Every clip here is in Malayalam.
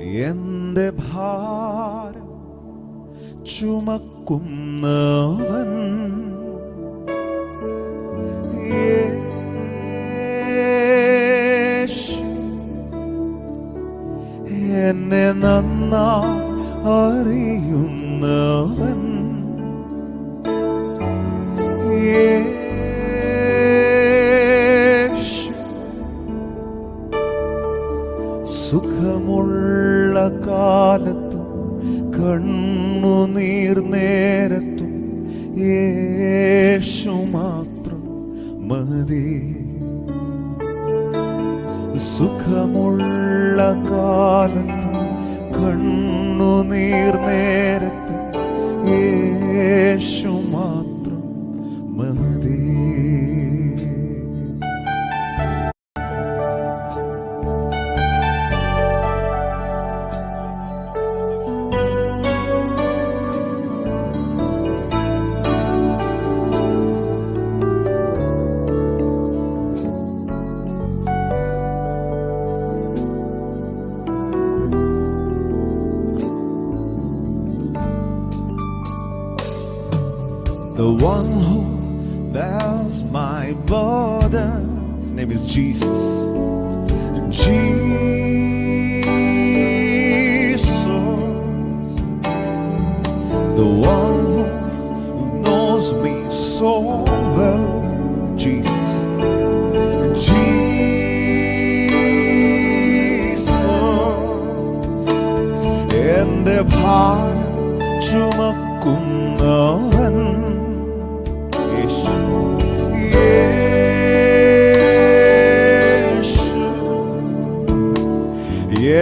എന്റെ ഭാരം ചുമക്കുന്നവൻ എന്നെ നന്നാ അറിയുന്നവൻ യേശു. സുഖമുള്ള കാലത്തും കണ്ണുനീർ നേരത്തും യേശു മാത്രം മതി. സുഖമുള്ള കാലത്തും കണ്ണുനീർ നേരത്തും യേശു മാത്രം മതി. The one who bears my burden, his name is Jesus. Jesus, the one who knows me so well, Jesus. Jesus, എന്റെ ഭാരം ചുമക്കുന്നവൻ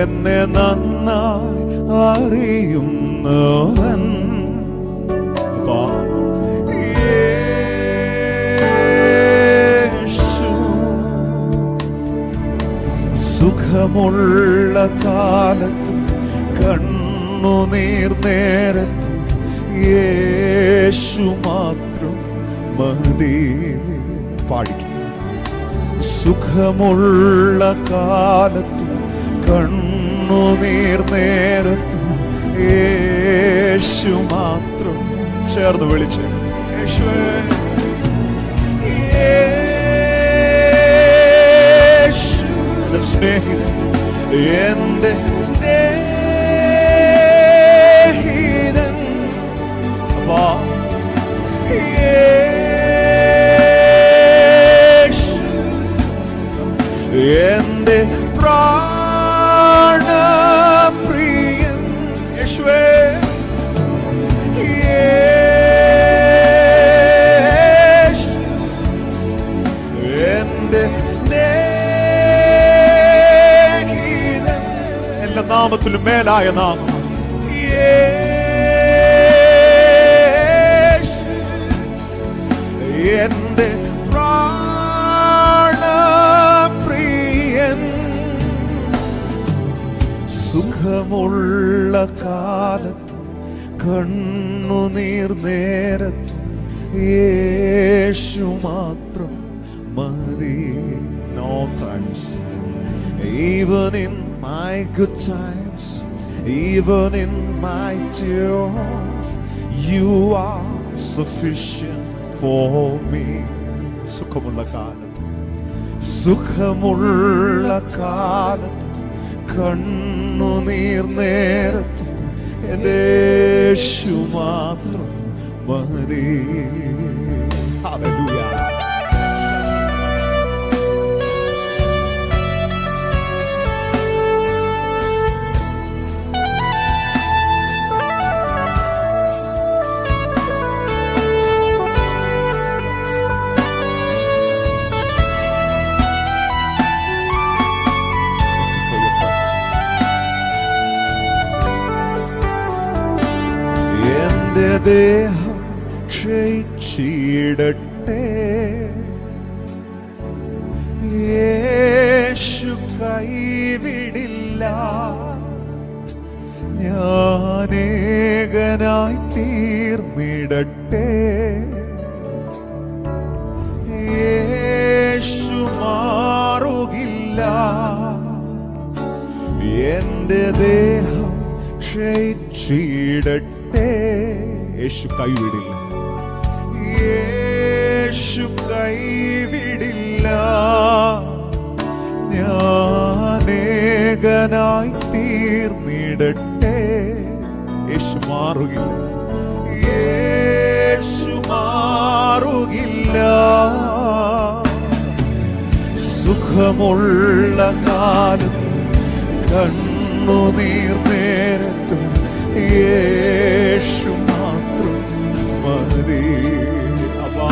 എന്നെ നന്നായി അറിയുന്നവൻ. സുഖമുള്ള കാലത്തും കണ്ണുനീർ നേരത്തും യേശു മാത്രം മതി. പാടിക്കും. സുഖമുള്ള കാലത്തും കണ്ണുനീർ നേരത്തു യേശു മാത്രം. ചേർന്ന് വിളിച്ച്. യേശുവേ. സ്നേഹിതൻ. എന്റെ സ്നേഹിതൻ. അപ്പാ യേശു. എന്റെ പ്രാണപ്രിയൻ എല്ലാ നാമത്തിലും മേലായ നാമം. എന്റെ പ്രാണപ്രിയൻ സുഖമുള്ള കാലത്ത് കണ്ണുനീർ നേരത്തും യേശു മാത്രം മതി. No thanks evening my my good even in my tears, you are sufficient for me. സുഖമുള്ള കാലത്ത് സുഖമുള്ള കാലത്ത് കണ്ണുനീർ നേരത്ത് എന്റെ യേശു മാത്രം മതി എന്റെ ദേഹം ക്ഷയിച്ചിടട്ടെ. യേശു കൈവിടില്ല. ഞാനേകനായി തീർന്നിടട്ടെ. യേശു മാറുകില്ല. എന്റെ ദേഹം ക്ഷയിച്ചിടട്ടെ യേശു കൈവിടില്ല. യേശു കൈവിടില്ല. ഞാനേകനായി തീർന്നിടട്ടെ. യേശു മാറുകില്ല. യേശു മാറുകില്ല. സുഖമുള്ള കാലത്ത് കണ്ണുനീർ യേശു മാത്രം മതി അപ്പാ.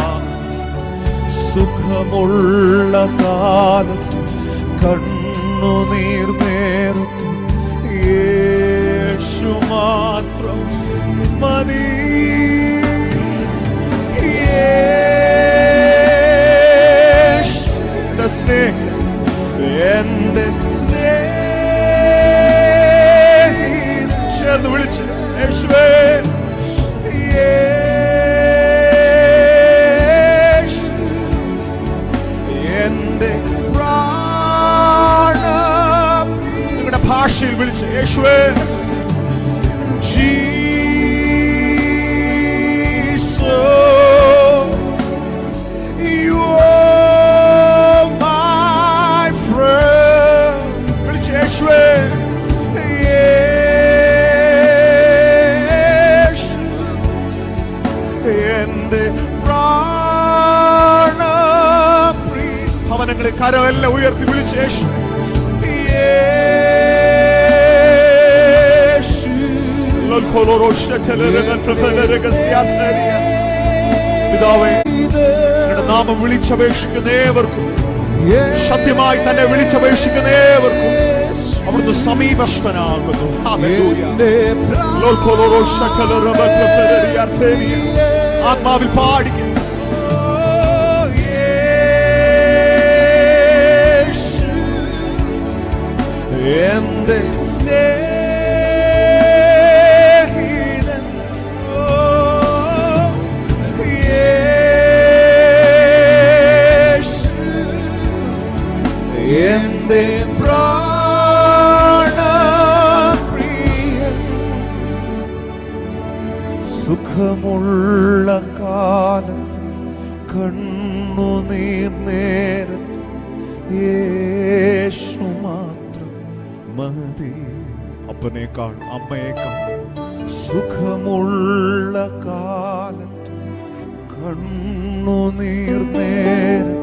സുഖമുള്ള കാലത്ത് കണ്ണുനീർ നേരത്തും യേശു മാത്രം മതി. യേശുവിന്റെ സ്നേഹം എന്റെ ചേർന്ന് വിളിച്ച് യേശുവേ യേശു എന്റെ നിങ്ങളുടെ ഭാഷയിൽ വിളിച്ച് യേശുവേ കരമെല്ലാം ഉയർത്തി വിളിച്ച് യേശു. പിതാവേ നാമം വിളിച്ചപേക്ഷിക്കുന്ന ഏവർക്കും സത്യമായി തന്നെ വിളിച്ചപേക്ഷിക്കുന്ന ഏവർക്കും അവിടുന്ന് സമീപസ്ഥനാകുന്നു. ആത്മാവിൽ പാടിക്ക. എന്റെ സ്നേഹിതൻ എന്റെ പ്രാണപ്രിയൻ സുഖമുള്ള കാലത്ത് കണ്ണുനീർ നേരത്ത് യേശു മാത്രം മതി. അപ്പനേക്കാൾ അമ്മയേക്കാൾ സുഖമുള്ള കാലത്ത് കണ്ണുനീർ നേരത്ത്